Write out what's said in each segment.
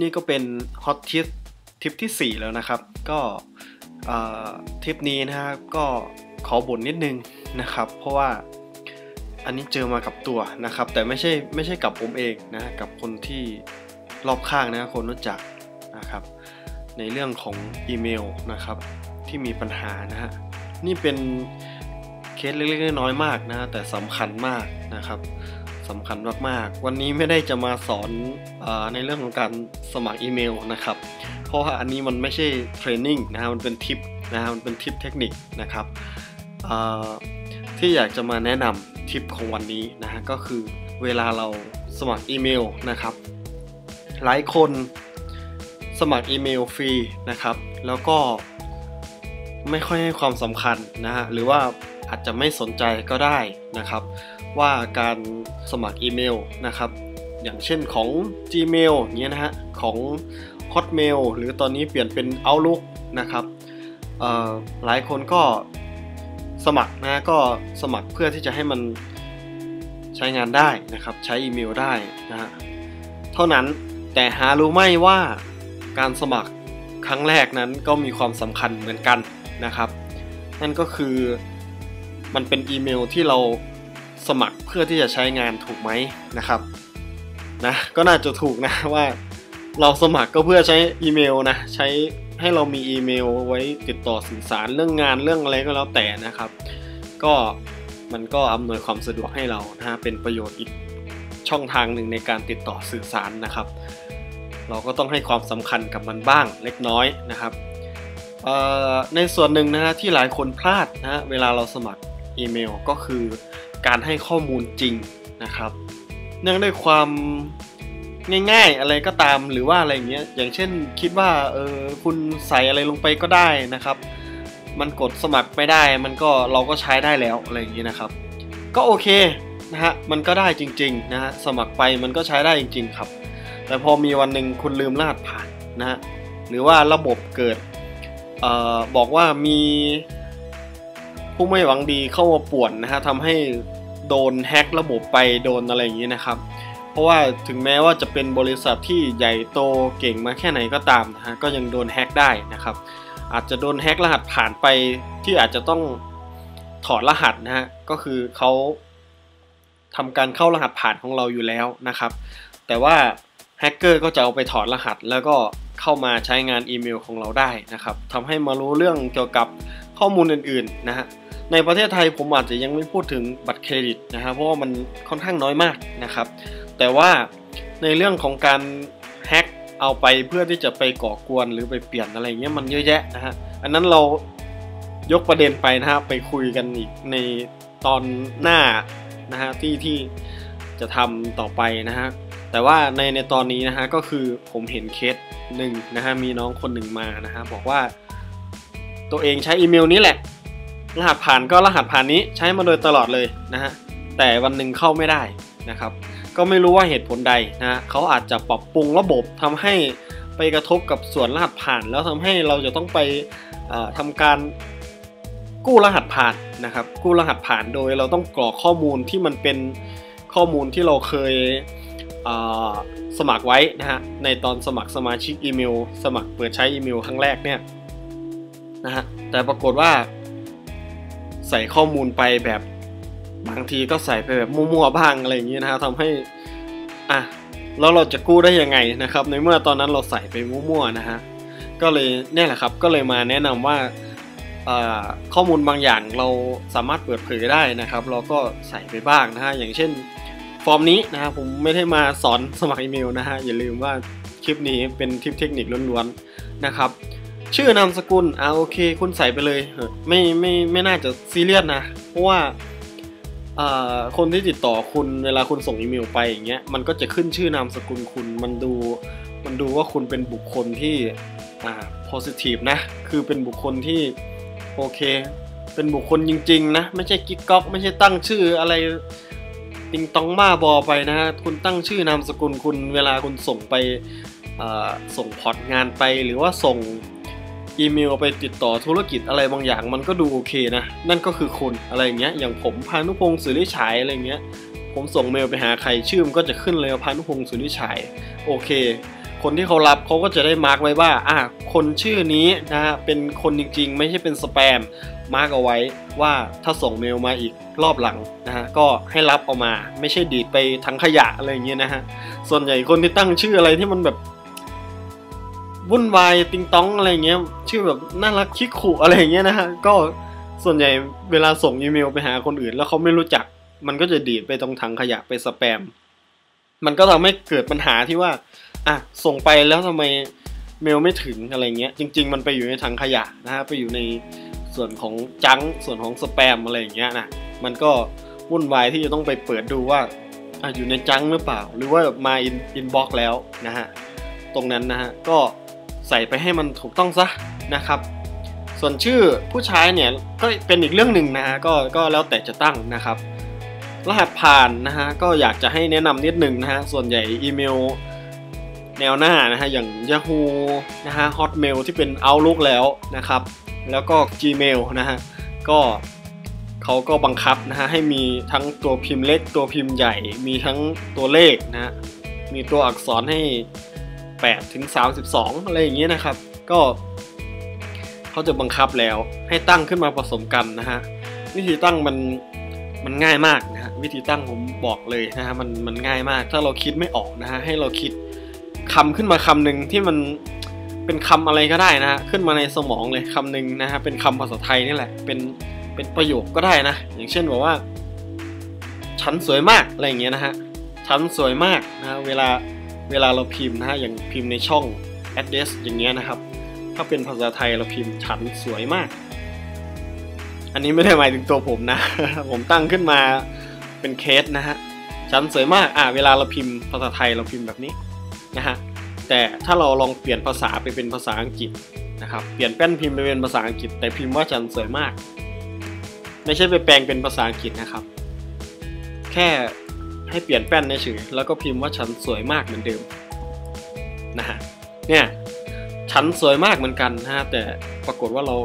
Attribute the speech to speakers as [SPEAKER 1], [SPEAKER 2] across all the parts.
[SPEAKER 1] นี่ก็เป็นฮอตทิปทิปที่ 4 แล้วนะครับ ก็ทริปนี้นะฮะก็ขอบ่นนิดนึงนะครับ เพราะว่าอันนี้เจอมากับตัวนะครับ แต่ไม่ใช่ไม่ใช่กับผมเองนะกับคนที่รอบข้างนะคนรู้จักนะครับ ในเรื่องของอีเมลนะครับ ที่มีปัญหานะฮะนี่เป็นเคสเล็กๆน้อยๆมากนะแต่สำคัญมากนะครับ สำคัญมากๆ วันนี้ไม่ได้จะมาสอนอในเรื่องของการสมัครอีเมลนะครับ เพราะว่าอันนี้มันไม่ใช่เทรนนิ่งนะฮะมันเป็นทิปนะฮะมันเป็นทิปเทคนิคนะครับที่อยากจะมาแนะนำทิปของวันนี้นะฮะก็คือเวลาเราสมัครอีเมลนะครับ หลายคนสมัครอีเมลฟรีนะครับ แล้วก็ไม่ค่อยให้ความสำคัญนะฮะหรือว่าอาจจะไม่สนใจก็ได้นะครับ ว่าการสมัครอีเมลนะครับ อย่างเช่นของ Gmail เงี้ยนะฮะ ของ Hotmail หรือตอนนี้เปลี่ยนเป็น Outlook นะครับหลายคนก็สมัครนะก็สมัครเพื่อที่จะให้มันใช้งานได้นะครับ ใช้อีเมลได้นะฮะเท่านั้นแต่หารู้ไหมว่าการสมัครครั้งแรกนั้นก็มีความสำคัญเหมือนกันนะครับ นั่นก็คือมันเป็นอีเมลที่เรา สมัครเพื่อที่จะใช้งานถูกไหมนะครับนะก็น่าจะถูกนะว่าเราสมัครก็เพื่อใช้อีเมลนะใช้ให้เรามีอีเมลไว้ติดต่อสื่อสารเรื่องงานเรื่องอะไรก็แล้วแต่นะครับ ก็มันก็อำนวยความสะดวกให้เรานะฮะเป็นประโยชน์อีกช่องทางหนึ่งในการติดต่อสื่อสารนะครับ เราก็ต้องให้ความสำคัญกับมันบ้างเล็กน้อยนะครับในส่วนหนึ่งนะฮะที่หลายคนพลาดนะฮะเวลาเราสมัครอีเมลก็คือ การให้ข้อมูลจริงนะครับ เนื่องด้วยความง่าย ๆ อะไรก็ตามหรือว่าอะไรเงี้ยอย่างเช่นคิดว่าเออคุณใส่อะไรลงไปก็ได้นะครับ มันกดสมัครไม่ได้ มันก็เราก็ใช้ได้แล้วอะไรอย่างนี้นะครับ ก็โอเคนะฮะมันก็ได้จริงๆนะฮะสมัครไปมันก็ใช้ได้จริง ๆ ครับ แต่พอมีวันหนึ่งคุณลืมรหัสผ่านนะฮะหรือว่าระบบเกิดออบอกว่ามี ผู้ไม่หวังดีเข้ามาป่วนนะฮะทำให้โดนแฮกระบบไปโดนอะไรอย่างนี้นะครับ เพราะว่าถึงแม้ว่าจะเป็นบริษัทที่ใหญ่โตเก่งมาแค่ไหนก็ตามนะฮะก็ยังโดนแฮกได้นะครับ อาจจะโดนแฮกรหัสผ่านไปที่อาจจะต้องถอดรหัสนะฮะก็คือเขาทำการเข้ารหัสผ่านของเราอยู่แล้วนะครับ แต่ว่าแฮกเกอร์ก็จะเอาไปถอดรหัสแล้วก็เข้ามาใช้งานอีเมลของเราได้นะครับทำให้มารู้เรื่องเกี่ยวกับ ข้อมูลอื่นๆนะฮะในประเทศไทยผมอาจจะยังไม่พูดถึงบัตรเครดิตนะครับเพราะว่ามันค่อนข้างน้อยมากนะครับ แต่ว่าในเรื่องของการแฮ็กเอาไปเพื่อที่จะไปก่อกวนหรือไปเปลี่ยนอะไรเงี้ยมันเยอะแยะนะฮะอันนั้นเรายกประเด็นไปนะฮะไปคุยกันอีกในตอนหน้านะฮะที่ที่จะทำต่อไปนะฮะแต่ว่าในในตอนนี้นะฮะก็คือผมเห็นเคสหนึ่งนะฮะมีน้องคนหนึ่งมานะฮะบอกว่า ตัวเองใช้อีเมลนี้แหละ รหัสผ่านก็รหัสผ่านนี้ใช้มาโดยตลอดเลยนะฮะแต่วันหนึ่งเข้าไม่ได้นะครับ ก็ไม่รู้ว่าเหตุผลใดนะฮะเขาอาจจะปรับปรุงระบบทำให้ไปกระทบกับส่วนรหัสผ่าน แล้วทำให้เราจะต้องไปทำการกู้รหัสผ่านนะครับ กู้รหัสผ่านโดยเราต้องกรอกข้อมูลที่มันเป็นข้อมูลที่เราเคยสมัครไว้นะฮะในตอนสมัครสมาชิกอีเมล สมัครเปิดใช้อีเมลครั้งแรกเนี่ย นะฮะแต่ปรากฏว่า ใส่ข้อมูลไปแบบบางทีก็ใส่ไปแบบมั่วๆบ้างอะไรอย่างนี้นะฮะทำให้อะแล้วเราจะกู้ได้ยังไงนะครับ ในเมื่อตอนนั้นเราใส่ไปมั่วๆนะฮะก็เลยเนี่ยแหละครับก็เลยมาแนะนำว่าข้อมูลบางอย่างเราสามารถเปิดเผยได้นะครับ เราก็ใส่ไปบ้างนะฮะอย่างเช่น ฟอร์มนี้นะฮะผมไม่ได้มาสอนสมัครอีเมลนะฮะอย่าลืมว่าคลิปนี้เป็นทิปเทคนิคล้วนๆนะครับ ชื่อนามสกุลอ่าโอเค คุณใส่ไปเลยไม่ไม่ไม่น่าจะซีเรียสนะ เพราะว่าคนที่ติดต่อคุณเวลาคุณส่งอีเมลไปอย่างเงี้ยมันก็จะขึ้นชื่อนามสกุลคุณมันดูมันดูว่าคุณเป็นบุคคลที่อ่า positive นะ คือเป็นบุคคลที่โอเค เป็นบุคคลจริง ๆ นะ ไม่ใช่กิ๊กก๊อก ไม่ใช่ตั้งชื่ออะไรติงตองมาบอไปนะคุณตั้งชื่อนามสกุลคุณเวลาคุณส่งไปส่งพอร์ตงานไปหรือว่าส่ง อีเมลไปติดต่อธุรกิจอะไรบางอย่างมันก็ดูโอเคนะ นั่นก็คือคุณอะไรเงี้ยอย่างผมพานุพงศ์สื่อได้ฉายอะไรเงี้ย ผมส่งเมลไปหาใครชื่อมันก็จะขึ้นเลยว่าพันพงศ์สุนิชัยโอเค คนที่เขารับเขาก็จะได้มาร์กไว้ว่าอะคนชื่อนี้นะฮะเป็นคนจริง ๆ ไม่ใช่เป็นสแปมมาร์กเอาไว้ว่าถ้าส่งเมลมาอีกรอบหลังนะฮะก็ให้รับเอามา ไม่ใช่ดีดไปทั้งขยะอะไรอย่างเงี้ยนะฮะส่วนใหญ่คนที่ตั้งชื่ออะไรที่มันแบบ วุ่นวายติงต้องอะไรเงี้ยชื่อแบบน่ารักคิกขู่อะไรเงี้ยนะฮะก็ส่วนใหญ่เวลาส่งอีเมลไปหาคนอื่น แล้วเขาไม่รู้จัก มันก็จะดีดไปตรงถังขยะไปสแปม มันก็ทำให้เกิดปัญหาที่ว่าอะส่งไปแล้วทำไมเมลไม่ถึงอะไรเงี้ยจริง ๆ มันไปอยู่ในถังขยะนะฮะไปอยู่ในส่วนของจังส่วนของสแปมอะไรอย่างเงี้ยนะมันก็วุ่นวายที่จะต้องไปเปิดดูว่าอะอยู่ในจังหรือเปล่า หรือว่ามาอินอินบ็อกแล้วนะฮะตรงนั้นนะฮะก็ ใส่ไปให้มันถูกต้องซะนะครับ ส่วนชื่อผู้ใช้เนี่ยก็เป็นอีกเรื่องหนึ่งนะฮะก็ก็แล้วแต่จะตั้งนะครับ รหัสผ่านนะฮะก็อยากจะให้แนะนำนิดหนึ่งนะฮะส่วนใหญ่อีเมลแนวหน้านะฮะอย่าง Yahoo นะฮะ Hotmail ที่เป็น Outlook แล้วนะครับ แล้วก็ Gmail นะฮะก็เขาก็บังคับนะฮะให้มีทั้งตัวพิมพ์เล็กตัวพิมพ์ใหญ่ มีทั้งตัวเลขนะฮะมีตัวอักษรให้ 8 ถึง 32 อะไรอย่างเงี้ยนะครับ ก็เขาจะบังคับแล้วให้ตั้งขึ้นมาผสมกันนะฮะวิธีตั้งมันมันง่ายมากนะฮะวิธีตั้งผมบอกเลยนะฮะมันมันง่ายมาก ถ้าเราคิดไม่ออกนะฮะให้เราคิดคำขึ้นมาคำหนึ่งที่มันเป็นคำอะไรก็ได้นะฮะขึ้นมาในสมองเลยคำหนึ่งนะฮะเป็นคำภาษาไทยนี่แหละ เป็นเป็นประโยคก็ได้นะ อย่างเช่นบอกว่าฉันสวยมากอะไรอย่างเงี้ยนะฮะฉันสวยมากนะเวลา เวลาเราพิมพ์นะฮะอย่างพิมพ์ในช่อง address อย่างเงี้ยนะครับ ถ้าเป็นภาษาไทยเราพิมพ์ฉันสวยมาก อันนี้ไม่ได้หมายถึงตัวผมนะ ผมตั้งขึ้นมาเป็นเคสนะฮะฉันสวยมากอ่าเวลาเราพิมพ์ภาษาไทยเราพิมพ์แบบนี้นะฮะแต่ถ้าเราลองเปลี่ยนภาษาไปเป็นภาษาอังกฤษนะครับเปลี่ยนแป้นพิมพ์ไปเป็นภาษาอังกฤษ แต่พิมพ์ว่าฉันสวยมาก ไม่ใช่ไปแปลงเป็นภาษาอังกฤษนะครับ แค่ ให้เปลี่ยนแป้นเฉยแล้วก็พิมพ์ว่าฉันสวยมากเหมือนเดิมนะฮะเนี่ยฉันสวยมากเหมือนกันนะฮะแต่ปรากฏว่าเรา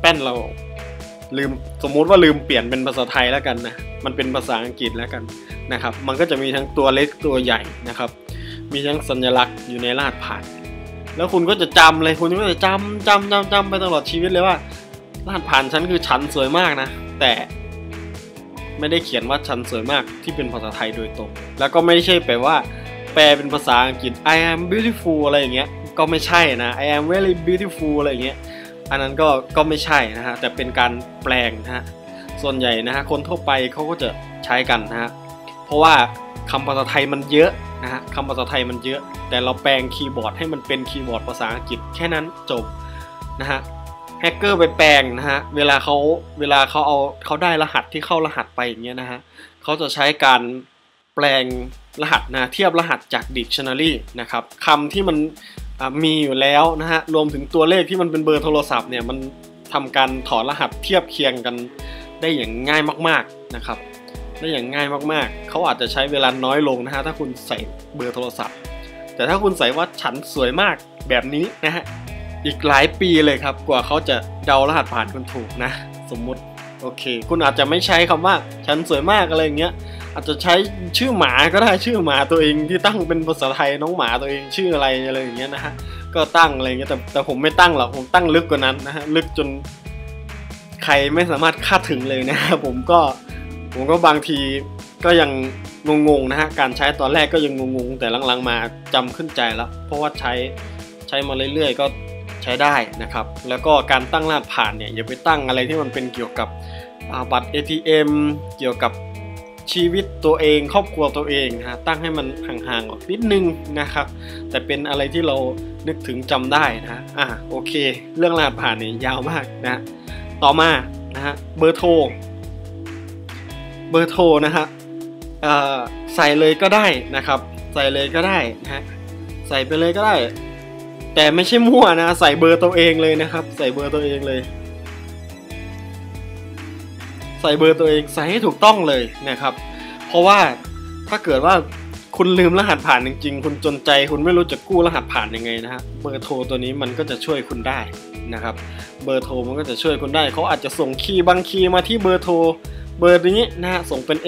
[SPEAKER 1] แป้นเรา ลืมสมมุติว่าลืมเปลี่ยนเป็นภาษาไทยแล้วกันนะมันเป็นภาษาอังกฤษแล้วกันนะครับ มันก็จะมีทั้งตัวเล็กตัวใหญ่นะครับ มีทั้งสัญลักษณ์อยู่ในรหัสผ่านแล้วคุณก็จะจำเลยคุณก็จะจำจำจำจำไปตลอดชีวิตเลยว่ารหัสผ่านฉันคือฉันสวยมากนะ แต่ ไม่ได้เขียนว่าฉันสวยมากที่เป็นภาษาไทยโดยตรง แล้วก็ไม่ใช่แปลว่า แปลเป็นภาษาอังกฤษ I am beautiful อะไรอย่างเงี้ยก็ไม่ใช่นะ I am very beautiful อะไรอย่างเงี้ยอันนั้นก็ก็ไม่ใช่นะฮะแต่เป็นการแปลงนะฮะส่วนใหญ่นะฮะคนทั่วไปเขาก็จะใช้กันนะฮะเพราะว่าคำภาษาไทยมันเยอะนะฮะคำภาษาไทยมันเยอะ แต่เราแปลงคีย์บอร์ดให้มันเป็นคีย์บอร์ดภาษาอังกฤษแค่นั้นจบนะฮะ แฮกเกอร์ไปแปลงนะฮะเวลาเขาเวลาเขาเอาเขาได้รหัสที่เข้ารหัสไปอย่างเงี้ยนะฮะเขาจะใช้การแปลงรหัสนะเทียบรหัสจาก dictionary นะครับคำที่มันมีอยู่แล้วนะฮะรวมถึงตัวเลขที่มันเป็นเบอร์โทรศัพท์เนี่ยมันทำการถอดรหัสเทียบเคียงกันได้อย่างง่ายมากๆนะครับได้อย่างง่ายมากๆ เขาอาจจะใช้เวลาน้อยลงนะฮะถ้าคุณใส่เบอร์โทรศัพท์ แต่ถ้าคุณใส่ว่าฉันสวยมากแบบนี้นะฮะ อีกหลายปีเลยครับ กว่าเขาจะเดารหัสผ่านคุณถูกนะ สมมุติโอเค คุณอาจจะไม่ใช้คำว่าฉันสวยมากอะไรอย่างเงี้ยอาจจะใช้ชื่อหมาก็ได้ชื่อหมาตัวเองที่ตั้งเป็นภาษาไทยน้องหมาตัวเองชื่ออะไรอะไรอย่างเงี้ยนะฮะก็ตั้งอะไรเงี้ยแต่แต่ผมไม่ตั้งหรอกผมตั้งลึกกว่านั้นนะฮะลึกจนใครไม่สามารถคาดถึงเลยนะฮะผมก็ผมก็บางทีก็ยังงงๆนะฮะการใช้ตอนแรกก็ยังงงๆแต่หลังๆมาจำขึ้นใจแล้ว เพราะว่าใช้ใช้มาเรื่อยๆ ก็ ใช้ได้นะครับ แล้วก็การตั้งรหัสผ่านเนี่ยอย่าไปตั้งอะไรที่มันเป็นเกี่ยวกับบัตร ATM เกี่ยวกับชีวิตตัวเองครอบครัวตัวเองนะตั้งให้มันห่างๆออกนิดนึงนะครับ แต่เป็นอะไรที่เรานึกถึงจำได้นะอะโอเค เรื่องรหัสผ่านเนี่ยยาวมากนะต่อมานะฮะเบอร์โทรเบอร์โทรนะฮะใส่เลยก็ได้นะครับ ใส่เลยก็ได้นะฮะใส่ไปเลยก็ได้ แต่ไม่ใช่มั่วนะ ใส่เบอร์ตัวเองเลยนะครับ ใส่เบอร์ตัวเองเลย ใส่เบอร์ตัวเองใส่ให้ถูกต้องเลยนะครับ เพราะว่าถ้าเกิดว่าคุณลืมรหัสผ่านจริงๆ คุณจนใจคุณไม่รู้จะกู้รหัสผ่านยังไงนะฮะเบอร์โทรตัวนี้มันก็จะช่วยคุณได้นะครับ เบอร์โทรมันก็จะช่วยคุณได้เขาอาจจะส่งคีย์บางคีย์มาที่เบอร์โทรเบอร์นี้นะฮะส่งเป็น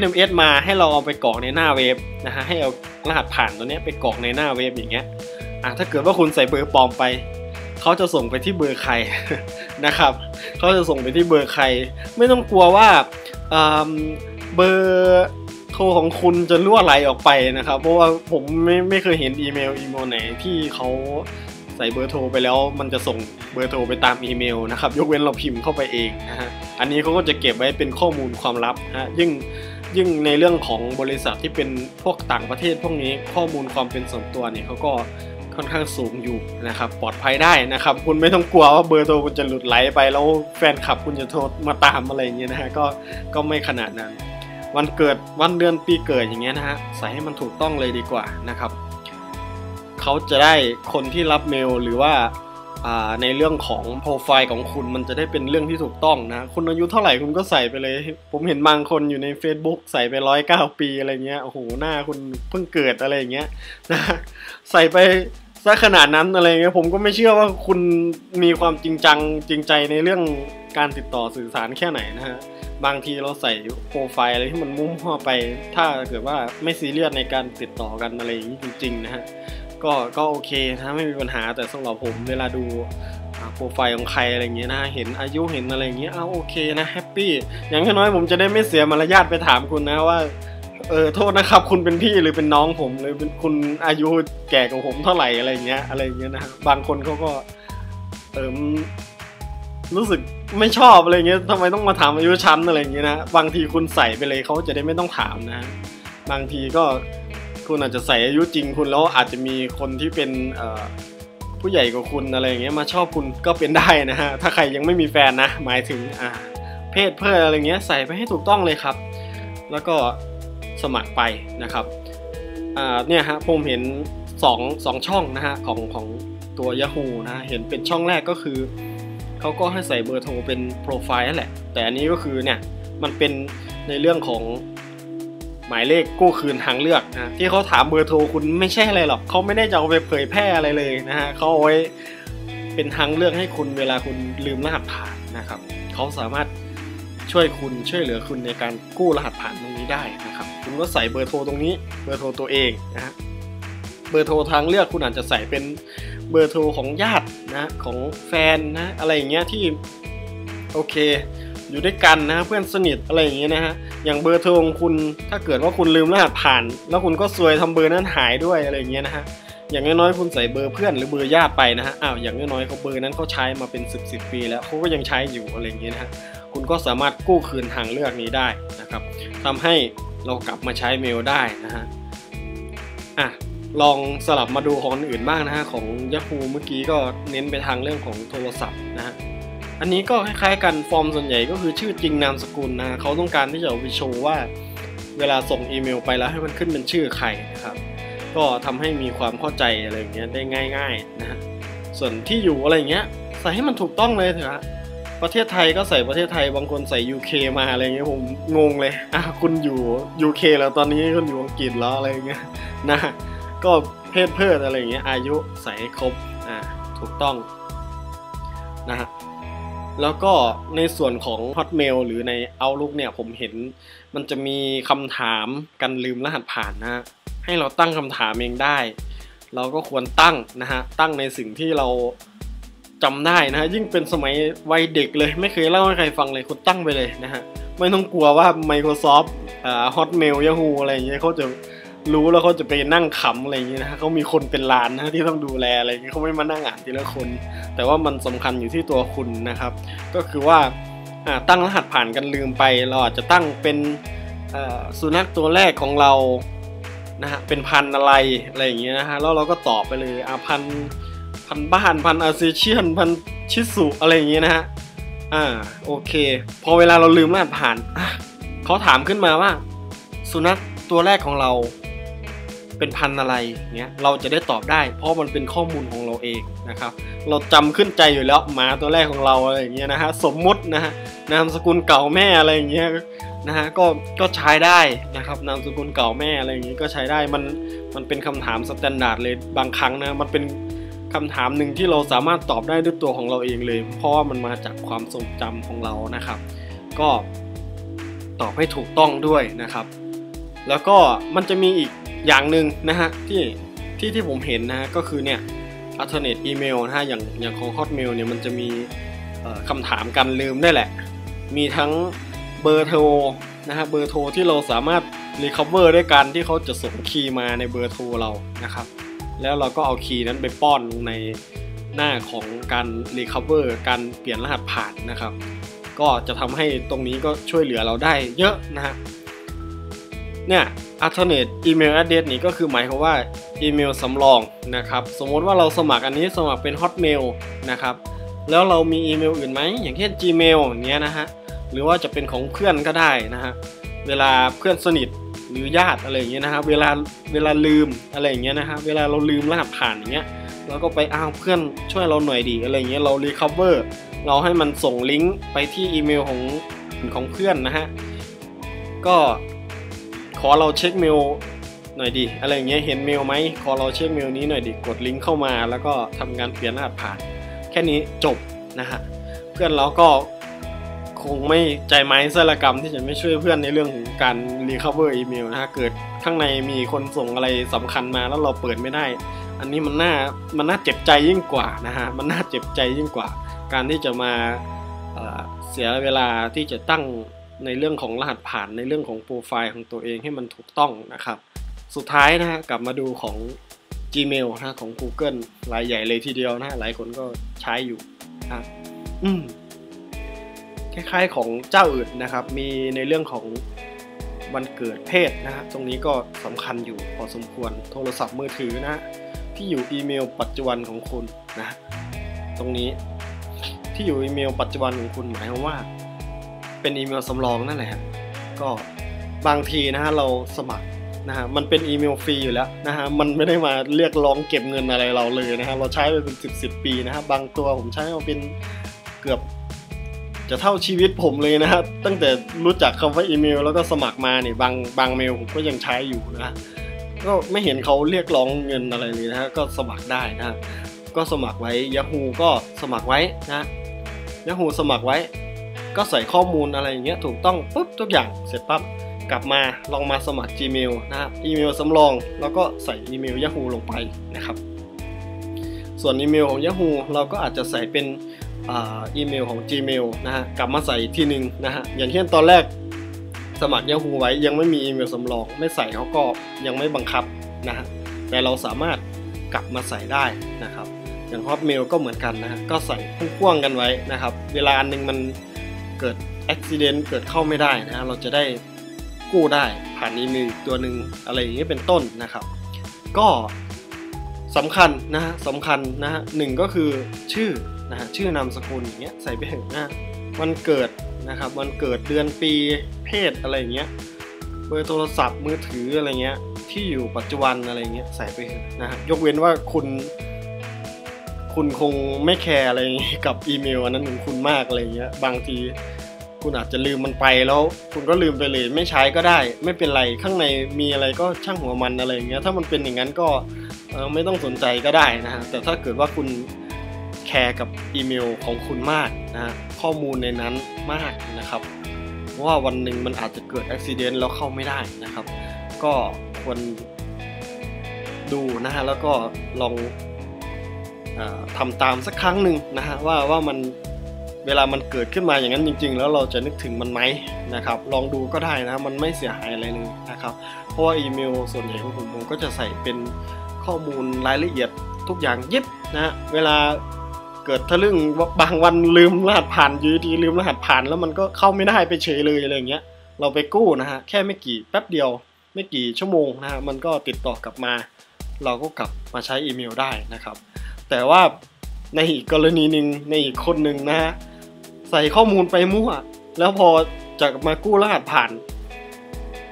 [SPEAKER 1] SMS มาให้เราเอาไปกรอกในหน้าเว็บนะฮะให้เอารหัสผ่านตัวนี้ไปกรอกในหน้าเว็บอย่างเงี้ย อะถ้าเกิดว่าคุณใส่เบอร์ปลอมไป เขาจะส่งไปที่เบอร์ใครนะครับเขาจะส่งไปที่เบอร์ใคร ไม่ต้องกลัวว่าเบอร์โทรของคุณจะรั่วไหลออกไปนะครับ เพราะว่าผมไม่ไม่เคยเห็นอีเมลอีเมลไหนที่เขาใส่เบอร์โทรไปแล้วมันจะส่งเบอร์โทรไปตามอีเมลนะครับยกเว้นเราพิมพ์เข้าไปเองนะฮะอันนี้เขาก็จะเก็บไว้เป็นข้อมูลความลับฮะยิ่งยิ่งในเรื่องของบริษัทที่เป็นพวกต่างประเทศพวกนี้ข้อมูลความเป็นส่วนตัวเนี่ยเขาก็ ค่อนข้างสูงอยู่นะครับปลอดภัยได้นะครับ คุณไม่ต้องกลัวว่าเบอร์โทรคุณจะหลุดไหลไปแล้วแฟนคลับคุณจะโทรมาตามอะไรอย่างเงี้ยนะฮะก็ก็ไม่ขนาดนั้น วันเกิดวันเดือนปีเกิดอย่างเงี้ยนะฮะใส่ให้มันถูกต้องเลยดีกว่านะครับเขาจะได้คนที่รับเมลหรือว่าในเรื่องของโปรไฟล์ของคุณมันจะได้เป็นเรื่องที่ถูกต้องนะคุณอายุเท่าไหร่คุณก็ใส่ไปเลย ผมเห็นบางคนอยู่ใน Facebook ใส่ไปร้อยเก้าปีอะไรเงี้ยโอ้โหหน้าคุณเพิ่งเกิดอะไรเงี้ยนะใส่ไป ซะขนาดนั้นอะไรเงี้ยผมก็ไม่เชื่อว่าคุณมีความจริงจังจริงใจในเรื่องการติดต่อสื่อสารแค่ไหนนะฮะบางทีเราใส่โปรไฟล์อะไรที่มันมุ่งมั่วไป ถ้าเกิดว่าไม่ซีเรียสในการติดต่อกันอะไรอย่างนี้จริงๆนะฮะก็ก็โอเคนะไม่มีปัญหาแต่สำหรับผมเวลาดูโปรไฟล์ของใครอะไรเงี้ยนะเห็นอายุเห็นอะไรเงี้ยเอาโอเคนะแฮปปี้อย่างน้อยผมจะได้ไม่เสียมารยาทไปถามคุณนะว่า เออโทษนะครับ คุณเป็นพี่หรือเป็นน้องผมหรือเป็นคุณอายุแก่กว่าผมเท่าไหร่อะไรเงี้ย อะไรเงี้ยนะบางคนเขาก็ เออรู้สึกไม่ชอบอะไรเงี้ยทำไมต้องมาถามอายุชั้นอะไรเงี้ยนะบางทีคุณใส่ไปเลยเขาจะได้ไม่ต้องถามนะ บางทีก็คุณอาจจะใส่อายุจริงคุณแล้วอาจจะมีคนที่เป็นผู้ใหญ่กว่าคุณอะไรเงี้ยมาชอบคุณก็เป็นได้นะฮะถ้าใครยังไม่มีแฟนนะ หมายถึงอ่าเพศเพื่ออะไรเงี้ยใส่ไปให้ถูกต้องเลยครับ แล้วก็ สมัครไปนะครับเนี่ยฮะผมเห็น2 2ช่องนะฮะของของตัว Yahoo นะเห็นเป็นช่องแรกก็คือเขาก็ให้ใส่เบอร์โทรเป็นโปรไฟล์นั่นแหละ แต่อันนี้ก็คือเนี่ยมันเป็นในเรื่องของหมายเลขกู้คืนทางเลือกนะที่เขาถามเบอร์โทรคุณไม่ใช่อะไรหรอกเขาไม่ได้จะเอาไปเผยแพร่อะไรเลยนะฮะเขาเอาไว้เป็นทางเลือกให้คุณเวลาคุณลืมรหัสผ่านนะครับเขาสามารถ ช่วยคุณช่วยเหลือคุณในการกู้รหัสผ่านตรงนี้ได้นะครับ คุณก็ใส่เบอร์โทรตรงนี้ เบอร์โทรตัวเองนะฮะเบอร์โทรทางเลือกคุณอาจจะใส่เป็นเบอร์โทรของญาตินะของแฟนนะอะไรอย่างเงี้ยที่โอเค อยู่ด้วยกันนะเพื่อนสนิทอะไรอย่างเงี้ยนะฮะอย่างเบอร์โทรของคุณถ้าเกิดว่าคุณลืมรหัสผ่าน แล้วคุณก็ซวยทำเบอร์นั้นหายด้วยอะไรอย่างเงี้ยนะฮะอย่างน้อยๆคุณใส่เบอร์เพื่อนหรือเบอร์ญาติไปนะฮะอ้าวอย่างน้อยๆเขาเบอร์นั้นเขาใช้มาเป็น 10บสปีแล้วเขาก็ยังใช้อยู่อะไรอย่างเงี้ยนะฮะ คุณก็สามารถกู้คืนทางเลือกนี้ได้นะครับทำให้เรากลับมาใช้เมลได้นะฮะอะลองสลับมาดูของอื่นบ้างนะฮะของ Yahoo เมื่อกี้ก็เน้นไปทางเรื่องของโทรศัพท์นะฮะอันนี้ก็คล้ายๆกันฟอร์มส่วนใหญ่ก็คือชื่อจริงนามสกุลนะเขาต้องการที่จะเอาไปโชว์ว่า เวลาส่งอีเมลไปแล้วให้มันขึ้นเป็นชื่อใครนะครับ ก็ทำให้มีความเข้าใจอะไรอย่างเงี้ยได้ง่าย ๆนะฮะส่วนที่อยู่อะไรเงี้ยใส่ให้มันถูกต้องเลยเถอะ ประเทศไทยก็ใส่ประเทศไทยบางคนใส่ UK มาอะไรเงี้ยผมงงเลยอะคุณอยู่ UK แล้วตอนนี้คุณอยู่อังกฤษแล้วอะไรเงี้ยนะก็เพศเพิดอะไรเงี้ยอายุใส่ครบอ่าถูกต้องนะฮะแล้วก็ในส่วนของ Hotmail หรือใน Outlook เนี่ยผมเห็นมันจะมีคำถามกันลืมรหัสผ่านนะฮะให้เราตั้งคำถามเองได้ เราก็ควรตั้งนะฮะตั้งในสิ่งที่เรา จำได้นะฮะยิ่งเป็นสมัยวัยเด็กเลย ไม่เคยเล่าให้ใครฟังเลยคุณตั้งไปเลยนะฮะไม่ต้องกลัวว่า Microsoft อ่า Hotmail Yahoo อะไรอย่างเงี้ยเขาจะรู้แล้วเขาจะไปนั่งขำอะไรอย่างเงี้ยนะเขามีคนเป็นล้านนะที่ต้องดูแลอะไรอย่างเงี้ยเขาไม่มานั่งอ่านทีละคน แต่ว่ามันสำคัญอยู่ที่ตัวคุณนะครับ ก็คือว่าตั้งรหัสผ่านกันลืมไป เราอาจจะตั้งเป็นสุนัขตัวแรกของเรานะฮะเป็นพันอะไรอะไรอย่างเงี้ยนะฮะแล้วเราก็ตอบไปเลยอ่าพัน พันบ้านพันอาเซเชียนพันชิสุอะไรอย่างเงี้ยนะฮะ อ่าโอเค พอเวลาเราลืมรหัสผ่านเขาถามขึ้นมาว่า สุนัขตัวแรกของเราเป็นพันอะไรเนี้ยเราจะได้ตอบได้ เพราะมันเป็นข้อมูลของเราเองนะครับ เราจำขึ้นใจอยู่แล้วหมาตัวแรกของเราอะไรอย่างเงี้ยนะฮะสมมุตินะฮะนามสกุลเก่าแม่อะไรอย่างเงี้ยนะฮะก็ก็ใช้ได้นะครับนามสกุลเก่าแม่อะไรอย่างเงี้ยก็ใช้ได้มันมันเป็นคำถามสแตนดาร์ดเลยบางครั้งนะมันเป็น คำถามหนึ่งที่เราสามารถตอบได้ด้วยตัวของเราเองเลย เพราะว่ามันมาจากความทรงจำของเรานะครับ ก็ตอบให้ถูกต้องด้วยนะครับ แล้วก็มันจะมีอีกอย่างหนึ่งนะฮะที่ที่ที่ผมเห็นนะฮะก็คือเนี่ย alternate email นะฮะอย่างอย่างของ hotmail เนี่ยมันจะมีคำถามกันลืมได้แหละ มีทั้งเบอร์โทรนะฮะเบอร์โทรที่เราสามารถ recover ด้วยการที่เขาจะส่งคีย์มาในเบอร์โทรเรานะครับ แล้วเราก็เอาคีย์นั้นไปป้อนในหน้าของการ recover การเปลี่ยนรหัสผ่านนะครับ ก็จะทำให้ตรงนี้ก็ช่วยเหลือเราได้เยอะนะฮะเนี่ย alternate email address นี้ก็คือหมายความว่าอีเมลสำรองนะครับ สมมติว่าเราสมัครอันนี้สมัครเป็น hotmail นะครับ แล้วเรามีอีเมลอื่นไหม อย่างเช่น gmail อย่างเงี้ยนะฮะ หรือว่าจะเป็นของเพื่อนก็ได้นะฮะ เวลาเพื่อนสนิท หรือญาติอะไรอย่างเงี้ยนะครับ เวลาเวลาลืมอะไรอย่างเงี้ยนะฮะเวลาเราลืมรหัสผ่านอย่างเงี้ยเราก็ไปอ้าวเพื่อนช่วยเราหน่อยดีอะไรเงี้ยเรา recover เราให้มันส่งลิงก์ไปที่อีเมลของของเพื่อนนะฮะก็ขอเราเช็คเมลหน่อยดิอะไรเงี้ยเห็นเมลไหมขอเราเช็คเมลนี้หน่อยดิกดลิงก์เข้ามา แล้วก็ทำการเปลี่ยนรหัสผ่าน แค่นี้จบนะฮะเพื่อนเราก็ คงไม่ใจไม้สละกรรมที่จะไม่ช่วยเพื่อนในเรื่องของการรีคาเวอร์อีเมลนะฮะเกิดข้างในมีคนส่งอะไรสำคัญมาแล้วเราเปิดไม่ได้ อันนี้มันน่ามันน่าเจ็บใจยิ่งกว่านะฮะมันน่าเจ็บใจยิ่งกว่า การที่จะมาเสียเวลาที่จะตั้งในเรื่องของรหัสผ่านในเรื่องของโปรไฟล์ของตัวเองให้มันถูกต้องนะครับ สุดท้ายนะฮะกลับมาดูของ Gmail นะของ Google รายใหญ่เลยทีเดียวนะหลายคนก็ใช้อยู่นะอืม คล้ายๆของเจ้าอื่นนะครับ มีในเรื่องของวันเกิดเพศนะฮะตรงนี้ก็สำคัญอยู่พอสมควรโทรศัพท์มือถือนะที่อยู่อีเมลปัจจุบันของคุณนะตรงนี้ที่อยู่อีเมลปัจจุบันของคุณหมายความว่า เป็นอีเมลสำรองนั่นแหละก็บางทีนะฮะเราสมัครนะฮะมันเป็นอีเมลฟรีอยู่แล้วนะฮะมันไม่ได้มาเรียกร้องเก็บเงินอะไรเราเลยนะฮะเราใช้ไปเป็นสิบสิบปีนะฮะบางตัวผมใช้มาเป็นเกือบ จะเท่าชีวิตผมเลยนะฮะตั้งแต่รู้จักคำว่าอีเมล แล้วก็สมัครมาเนี่ยบางบางเมลผมก็ยังใช้อยู่นะก็ไม่เห็นเขาเรียกร้องเงินอะไรเลยนะฮะก็สมัครได้นะก็สมัครไว้ Yahoo ก็สมัครไว้นะ Yahoo สมัครไว้ ก็ใส่ข้อมูลอะไรอย่างเงี้ยถูกต้องปุ๊บทุกอย่างเสร็จปั๊บกลับมาลองมาสมัคร Gmail นะฮะอีเมลสำรอง แล้วก็ใส่อีเมล Yahoo ลงไปนะครับ ส่วนอีเมลของ Yahoo เราก็อาจจะใส่เป็น อีเมลของ Gmail นะฮะกลับมาใส่ทีหนึ่งนะฮะอย่างเช่นตอนแรกสมัคร Yahoo ไว้ยังไม่มีอีเมลสำรอง ไม่ใส่เขาก็ยังไม่บังคับนะฮะแต่เราสามารถกลับมาใส่ได้นะครับ อย่าง Hotmail ก็เหมือนกันนะฮะก็ใส่พ่วงกันไว้นะครับ เวลาอันนึงมันเกิดอุบิเหตุเกิดเข้าไม่ได้นะฮะเราจะได้กู้ได้ผ่านอีเมลตัวหนึ่งอะไรอย่างนี้เป็นต้นนะครับ ก็สำคัญนะฮะสำคัญนะฮะหนึ่งก็คือชื่อ นะฮะชื่อนามสกุลอย่างเงี้ยใส่ไปเถอะนะวันเกิดนะครับวันเกิดเดือนปีเพศอะไรเงี้ยเบอร์โทรศัพท์มือถืออะไรเงี้ยที่อยู่ปัจจุบันอะไรเงี้ยใส่ไปเถอะนะฮะยกเว้นว่าคุณ คุณคงไม่แคร์อะไรกับอีเมลอันนั้นของคุณมากอะไรเงี้ยบางทีคุณอาจจะลืมมันไปแล้ว คุณก็ลืมไปเลย ไม่ใช้ก็ได้ ไม่เป็นไรข้างในมีอะไรก็ช่างหัวมันอะไรอย่างเงี้ยถ้ามันเป็นอย่างนั้นก็ไม่ต้องสนใจก็ได้นะฮะแต่ถ้าเกิดว่าคุณ แคร์กับอีเมลของคุณมากนะข้อมูลในนั้นมากนะครับว่าวันหนึ่งมันอาจจะเกิดอุบิเหตุแล้วเข้าไม่ได้นะครับ ก็ควรดูนะฮะแล้วก็ลองอทำตามสักครั้งหนึ่งนะฮะว่าว่ามันเวลามันเกิดขึ้นมาอย่างนั้นจริง ๆ แล้วเราจะนึกถึงมันไหมนะครับ ลองดูก็ได้นะมันไม่เสียหายอะไรเลยนะครับ เพราะว่าอีเมลส่วนใหญ่ของผมผมก็จะใส่เป็นข้อมูลรายละเอียดทุกอย่างยิบนะเวลา กิดทะลึ่งบางวันลืมรหัสผ่านยืดีลืมรหัสผ่านแล้วมันก็เข้าไม่ได้ไปเฉยเลยอะไรเงี้ย เราไปกู้นะฮะแค่ไม่กี่แป๊บเดียว ไม่กี่ชั่วโมงนะฮะมันก็ติดต่อกลับมา เราก็กลับมาใช้อีเมลได้นะครับ แต่ว่าในอีกกรณีหนึ่งในอีกคนหนึ่งนะฮะใส่ข้อมูลไปมั่ว แล้วพอจะมากู้รหัสผ่าน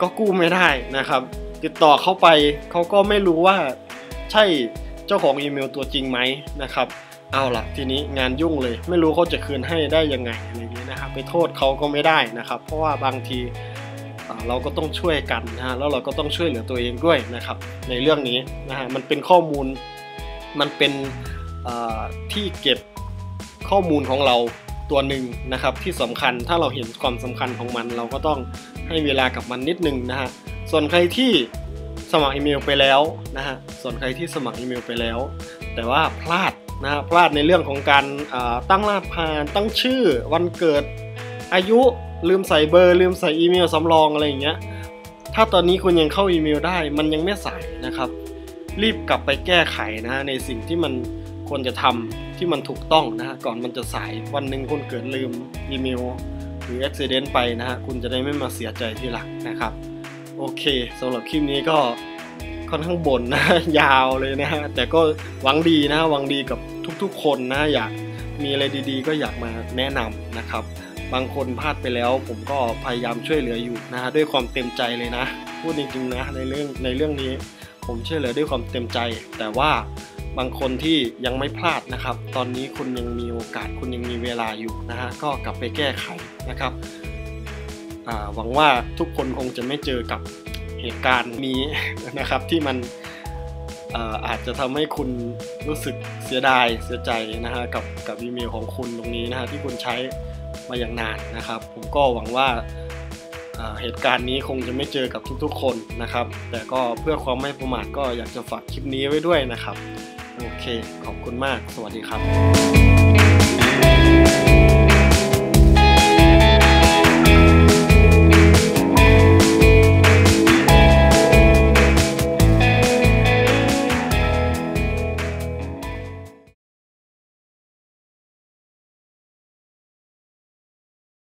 [SPEAKER 1] ก็กู้ไม่ได้นะครับ ติดต่อเข้าไปเขาก็ไม่รู้ว่าใช่เจ้าของอีเมลตัวจริงไหมนะครับ เอาละทีนี้งานยุ่งเลย ไม่รู้เขาจะคืนให้ได้ยังไงอะไรอย่างนี้นะครับไปโทษเขาก็ไม่ได้นะครับ เพราะว่าบางทีเราก็ต้องช่วยกันนะฮะแล้วเราก็ต้องช่วยเหลือตัวเองด้วยนะครับ ในเรื่องนี้นะฮะมันเป็นข้อมูลมันเป็นที่เก็บข้อมูลของเราตัวหนึ่งนะครับ ที่สำคัญถ้าเราเห็นความสำคัญของมัน เราก็ต้องให้เวลากับมันนิดนึงนะฮะส่วนใครที่สมัครอีเมลไปแล้วนะฮะส่วนใครที่สมัครอีเมลไปแล้ว แต่ว่าพลาด นะพลาดในเรื่องของการตั้งรหัสผ่านตั้งชื่อวันเกิดอายุลืมใส่เบอร์ ลืมใส่อีเมลสำรองอะไรอย่างเงี้ยถ้าตอนนี้คุณยังเข้าอีเมลได้ มันยังไม่สายนะครับ รีบกลับไปแก้ไขนะฮะในสิ่งที่มันควรจะทำที่มันถูกต้องนะฮะก่อนมันจะสายวันหนึ่งคุณเกิดลืมอีเมลหรืออุบิเหตุไปนะฮะคุณจะได้ไม่มาเสียใจทีหลังนะครับ โอเคสำหรับคลิปนี้ก็ ค่อนข้างบ่นนะยาวเลยนะฮะแต่ก็หวังดีนะหวังดีกับทุกๆ คนนะอยากมีอะไรดีๆ ก็อยากมาแนะนำนะครับ บางคนพลาดไปแล้ว ผมก็พยายามช่วยเหลืออยู่นะฮะด้วยความเต็มใจเลยนะ พูดจริงๆนะในเรื่องในเรื่องนี้ ผมช่วยเหลือด้วยความเต็มใจ แต่ว่าบางคนที่ยังไม่พลาดนะครับ ตอนนี้คุณยังมีโอกาสคุณยังมีเวลาอยู่นะฮะก็กลับไปแก้ไขนะครับหวังว่าทุกคนคงจะไม่เจอกับ เหตุการณ์นี้นะครับที่มันอาจจะทำให้คุณรู้สึกเสียดายเสียใจนะฮะกับกับอีเมลของคุณตรงนี้นะฮะที่คุณใช้มาอย่างนานนะครับ ผมก็หวังว่าเหตุการณ์นี้คงจะไม่เจอกับทุกๆ คนนะครับ แต่ก็เพื่อความไม่ประมาทก็อยากจะฝากคลิปนี้ไว้ด้วยนะครับ โอเค ขอบคุณมาก สวัสดีครับ